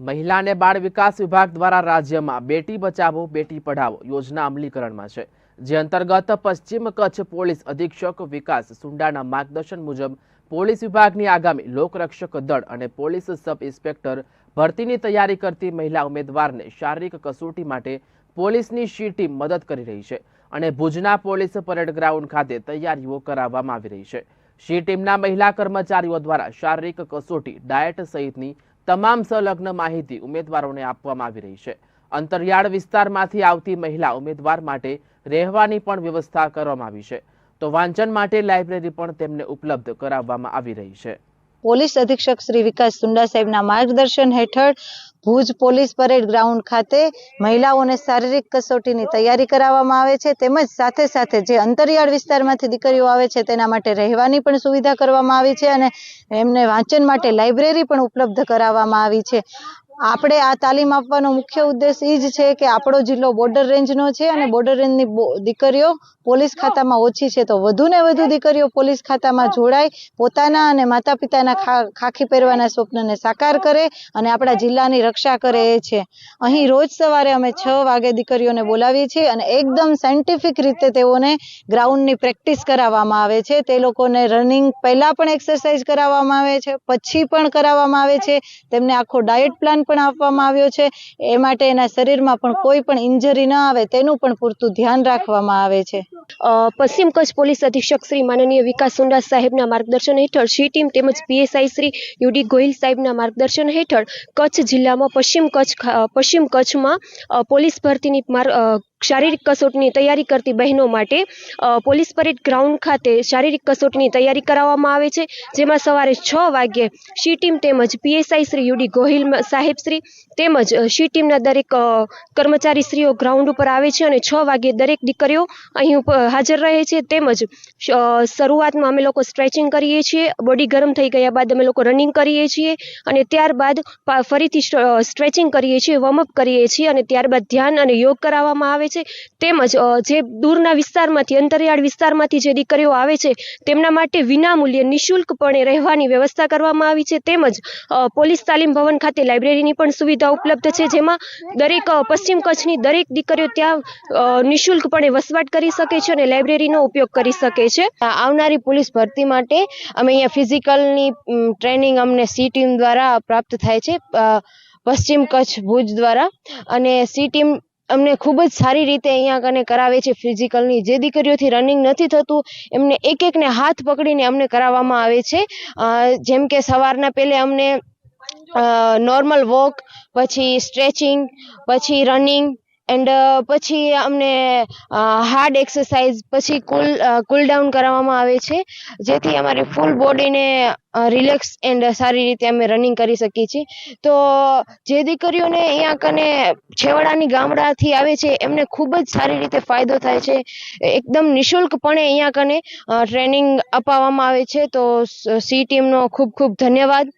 મહિલા અને બાળ વિકાસ વિભાગ દ્વારા રાજ્યમાં બેટી બચાવો, બેટી પઢાવો યોજના અમલીકરણમાં છે, જે અંતર્ગત પશ્ચિમ કચ્છ પોલીસ અધિક્ષક વિકાસ સુંડાના માર્ગદર્શન મુજબ પોલીસ વિભાગની આગામી લોકરક્ષક દળ અને પોલીસ સબ ઇન્સ્પેક્ટર ભરતીની તૈયારી કરતી મહિલા ઉમેદવારને શારીરિક કસોટી માટે પોલીસની શી ટીમ મદદ કરી રહી છે અને ભુજના પોલીસ પરેડ ગ્રાઉન્ડ ખાતે તૈયારીઓ કરાવવામાં આવી રહી છે. શી ટીમના મહિલા કર્મચારીઓ દ્વારા શારીરિક કસોટી, ડાયટ સહિતની તમામ સંલગ્ન માહિતી ઉમેદવારોને આપવામાં આવી રહી છે. અંતરિયાળ વિસ્તારમાંથી આવતી મહિલા ઉમેદવાર માટે રહેવાની પણ વ્યવસ્થા કરવામાં આવી છે. તો વાંચન માટે લાઇબ્રેરી પણ તેમને ઉપલબ્ધ કરાવવામાં આવી રહી છે. પોલીસ અધિક્ષક શ્રી વિકાસ સુંડા સાહેબના માર્ગદર્શન હેઠળ ભુજ પોલીસ પરેડ ગ્રાઉન્ડ ખાતે મહિલાઓને શારીરિક કસોટીની તૈયારી કરાવવામાં આવે છે. તેમજ સાથે સાથે જે અંતરિયાળ વિસ્તારમાંથી દીકરીઓ આવે છે તેના માટે રહેવાની પણ સુવિધા કરવામાં આવી છે અને એમને વાંચન માટે લાઇબ્રેરી પણ ઉપલબ્ધ કરાવવામાં આવી છે. આપણે આ તાલીમ આપવાનો મુખ્ય ઉદ્દેશ એ જ છે કે આપણો જિલ્લો બોર્ડર રેન્જનો છે અને બોર્ડર રેન્જની દીકરીઓ પોલીસ ખાતામાં ઓછી છે. તો વધુ ને વધુ દીકરીઓ પોલીસ ખાતામાં જોડાય, પોતાના અને માતા પિતાના ખાખી પહેરવાના સ્વપ્નને સાકાર કરે અને આપણા જિલ્લાની રક્ષા કરે એ છે. અહીં રોજ સવારે અમે છ વાગે દીકરીઓને બોલાવીએ છીએ અને એકદમ સાયન્ટિફિક રીતે તેઓને ગ્રાઉન્ડની પ્રેક્ટિસ કરાવવામાં આવે છે. તે લોકોને રનિંગ પહેલાં પણ એક્સરસાઇઝ કરાવવામાં આવે છે, પછી પણ કરાવવામાં આવે છે. તેમને આખો ડાયટ પ્લાન પણ આપવામાં આવ્યો છે. એ માટે એના શરીરમાં પણ કોઈ પણ ઇન્જરી ન આવે તેનું પણ પૂરતું ધ્યાન રાખવામાં આવે છે. પશ્ચિમ કચ્છ પોલીસ અધિક્ષક શ્રી માનનીય વિકાસ સુંડા સાહેબના માર્ગદર્શન હેઠળ સી ટીમ તેમજ PSI Shri U D Gohil સાહેબના માર્ગદર્શન હેઠળ કચ્છ જિલ્લામાં પશ્ચિમ કચ્છ પશ્ચિમ કચ્છમાં પોલીસ ભરતીની શારીરિક કસોટની તૈયારી કરતી બહેનો માટે પોલીસ પરેડ ગ્રાઉન્ડ ખાતે શારીરિક કસોટની તૈયારી કરાવવામાં આવે છે, જેમાં સવારે છ વાગ્યે શી ટીમ તેમજ PSI Shri U D Gohil સાહેબ શ્રી તેમજ શી ટીમના દરેક કર્મચારીશ્રીઓ ગ્રાઉન્ડ ઉપર આવે છે અને છ વાગ્યે દરેક દીકરીઓ અહીં હાજર રહે છે, તેમજ શરૂઆતમાં અમે લોકો સ્ટ્રેચિંગ કરીએ છીએ, બોડી ગરમ થઈ ગયા બાદ અમે લોકો રનિંગ કરીએ છીએ અને ત્યારબાદ ફરીથી સ્ટ્રેચિંગ કરીએ છીએ વોર્મઅપ કરીએ છીએ અને ત્યારબાદ ધ્યાન અને યોગ કરાવવામાં આવે છે. તેમજ જે દૂરના વિસ્તારમાંથી, અંતરિયાળ વિસ્તારમાંથી જે દીકરીઓ આવે છે, તેમના માટે વિનામૂલ્યે નિઃશુલ્કપણે રહેવાની વ્યવસ્થા કરવામાં આવી છે. તેમજ પોલીસ તાલીમ ભવન ખાતે લાઇબ્રેરીની પણ સુવિધા ઉપલબ્ધ છે, જેમાં દરેક પશ્ચિમ કચ્છની દરેક દીકરીઓ ત્યાં નિઃશુલ્કપણે વસવાટ કરી શકે છે અને લાઇબ્રેરીનો ઉપયોગ કરી શકે છે. આવનારી પોલીસ ભરતી માટે અમે અહીંયા ફિઝિકલની ટ્રેનિંગ અમને સી ટીમ દ્વારા પ્રાપ્ત થાય છે પશ્ચિમ કચ્છ ભુજ દ્વારા. અને સી ટીમ અમને ખૂબ જ સારી રીતે અહીંયા કને કરાવે છે ફિઝિકલની. જે દીકરીઓથી રનિંગ નથી થતું, એમને એક એકને હાથ પકડીને અમને કરાવવામાં આવે છે. જેમ કે સવારના પહેલે અમને નોર્મલ વોક, પછી સ્ટ્રેચિંગ, પછી રનિંગ એન્ડ પછી અમને હાર્ડ એક્સરસાઇઝ પછી કુલ કુલ ડાઉન કરાવવામાં આવે છે. જેથી અમારી ફૂલ બોડીને રિલેક્સ એન્ડ સારી રીતે અમે રનિંગ કરી શકીએ છીએ. તો, જે દીકરીઓને અહીંયા કને છેવાડાની ગામડાથી આવે છે, એમને ખૂબ જ સારી રીતે ફાયદો થાય છે. એકદમ નિઃશુલ્કપણે અહીંયા કને ટ્રેનિંગ અપાવવામાં આવે છે. તો, સી ટીમનો ખૂબ ખૂબ ધન્યવાદ.